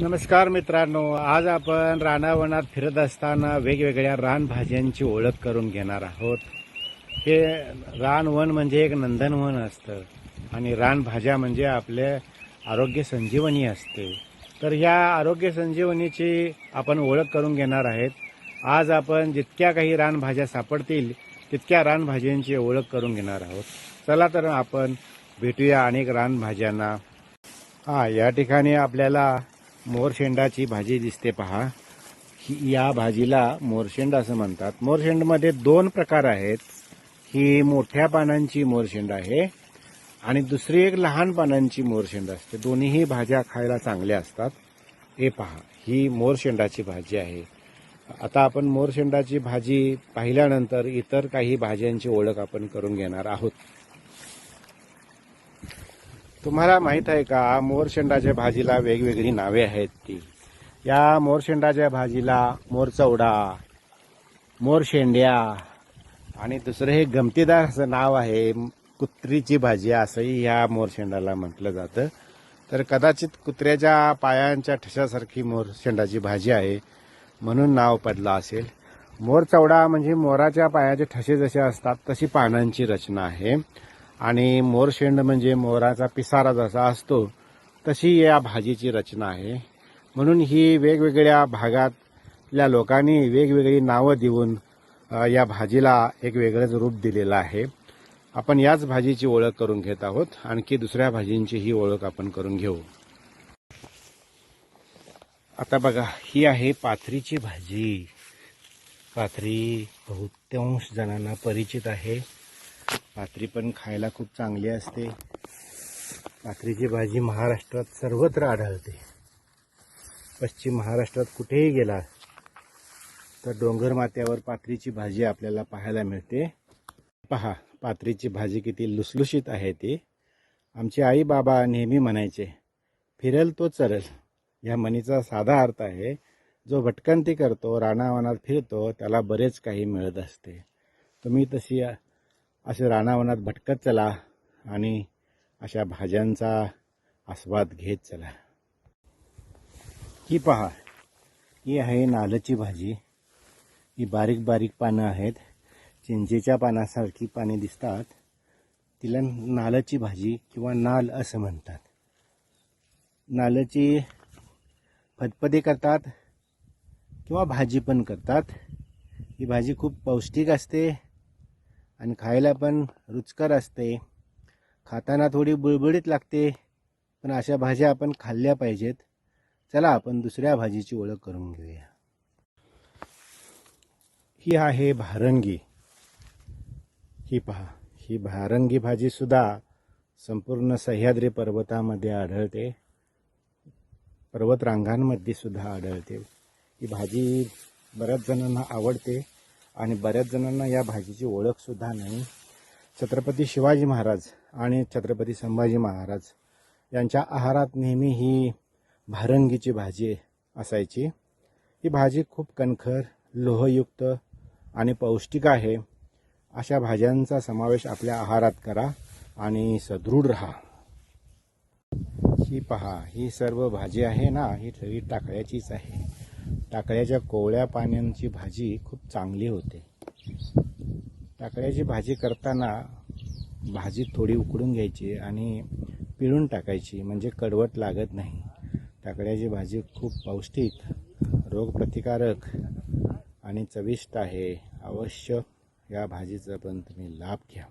नमस्कार मित्रांनो आज आपण रानावनात फिरत असताना वेगवेगळ्या रानभाज्यांची ओळख करून घेणार आहोत. हे रानवन म्हणजे एक नंदनवन असतं आणि रानभाज्या म्हणजे आपले आरोग्य संजीवनी असते. तर ह्या आरोग्य संजीवनीची आपण ओळख करून घेणार आहेत. आज आपण जितक्या काही रानभाज्या सापडतील तितक्या रानभाज्यांची ओळख करून घेणार आहोत. चला तर आपण भेटूया अनेक रानभाज्यांना हा या ठिकाणी आपल्याला मोरशेंडाची भाजी दिसते पहा. ही या भाजीला मोरशेंड असं म्हणतात. मोरशेंडमध्ये दोन प्रकार आहेत. ही मोठ्या पानांची मोरशेंड आहे आणि दुसरी एक लहान पानांची मोरशेंड असते. दोन्हीही भाज्या खायला चांगल्या असतात. हे पहा ही मोरशेंडाची भाजी आहे. आता आपण मोरशेंडाची भाजी पाहिल्यानंतर इतर काही भाज्यांची ओळख आपण करून घेणार आहोत. तुम्हाला माहीत आहे का मोरशेंडाच्या भाजीला वेगवेगळी नावे आहेत ती. या मोरशेंडाच्या भाजीला मोरचवडा मोरशेंड्या आणि दुसरं हे गमतीदार असं नाव आहे कुत्रीची भाजी असंही ह्या मोरशेंडाला म्हटलं जातं. तर कदाचित कुत्र्याच्या पायांच्या ठशासारखी मोरशेंडाची भाजी आहे म्हणून नाव पडलं असेल. मोरचवडा म्हणजे मोराच्या पायाचे ठसे जसे असतात तशी पानांची रचना आहे. आणि मोरशेंड म्हणजे मोराचा पिसारा जसा असतो तशी या भाजीची रचना आहे. म्हणून ही वेगवेगळ्या भागातल्या लोकांनी वेगवेगळी नावं देऊन या भाजीला एक वेगळंच रूप दिलेलं आहे. आपण याच भाजीची ओळख करून घेत आहोत. आणखी दुसऱ्या भाजींची ही ओळख आपण करून घेऊ. आता बघा ही आहे पाथरीची भाजी. पाथरी बहुतांश जणांना परिचित आहे. पात्री पण खायला खूप चांगली असते. पात्रीची भाजी महाराष्ट्रात सर्वत्र आढळते. पश्चिम महाराष्ट्रात कुठेही गेला तर डोंगर माथ्यावर पात्रीची भाजी आपल्याला पाहायला मिळते. पहा पात्रीची भाजी किती लुसलुशीत आहे ती. आमचे आई बाबा नेहमी म्हणायचे फिरल तो चरल. या म्हणीचा साधा अर्थ आहे जो भटकंती करतो रानावनात फिरतो त्याला बरेच काही मिळत असते. तुम्ही तशी असे रानावनात भटकत चला आणि अशा भाज्यांचा आस्वाद घेत चला. ही पहा ही आहे नालची भाजी. ही बारीक बारीक पानं आहेत. चिंचेच्या पानासारखी पाने दिसतात. तिला नालची भाजी किंवा नाल असं म्हणतात. नालची फतफदी करतात किंवा भाजी पण करतात. ही भाजी खूप पौष्टिक असते. आणि खायला पण रुचकर असते. खाताना थोडी बुळबुळीत लागते पण अशा भाज्या आपण खाल्ल्या पाहिजेत. चला आपण दुसऱ्या भाजीची ओळख करून घेऊया. ही आहे भारंगी. ही पहा ही भारंगी भाजीसुद्धा संपूर्ण सह्याद्री पर्वतामध्ये आढळते. पर्वतरांगांमध्ये सुद्धा आढळते. ही भाजी बऱ्याच जणांना आवडते. आणि बऱ्याच जणांना या भाजीची ओळख सुद्धा नाही. छत्रपती शिवाजी महाराज आणि छत्रपती संभाजी महाराज यांच्या आहारात नेहमी ही भारंगीची भाजी असायची. ही भाजी खूप कणखर लोहयुक्त आणि पौष्टिक आहे. अशा भाज्यांचा समावेश आपल्या आहारात करा आणि सदृढ राहा. ही पहा ही सर्व भाजी आहे ना? ही सगळी टाकळ्याचीच आहे. टाकळ्याच्या कोवळ्या पाण्यांची भाजी खूप चांगली होते. टाकळ्याची भाजी करताना भाजी थोडी उकडून घ्यायची आणि पिळून टाकायची म्हणजे कडवट लागत नाही. टाकळ्याची भाजी खूप पौष्टिक रोगप्रतिकारक आणि चविष्ट आहे. अवश्य या भाजीचा पण तुम्ही लाभ घ्या.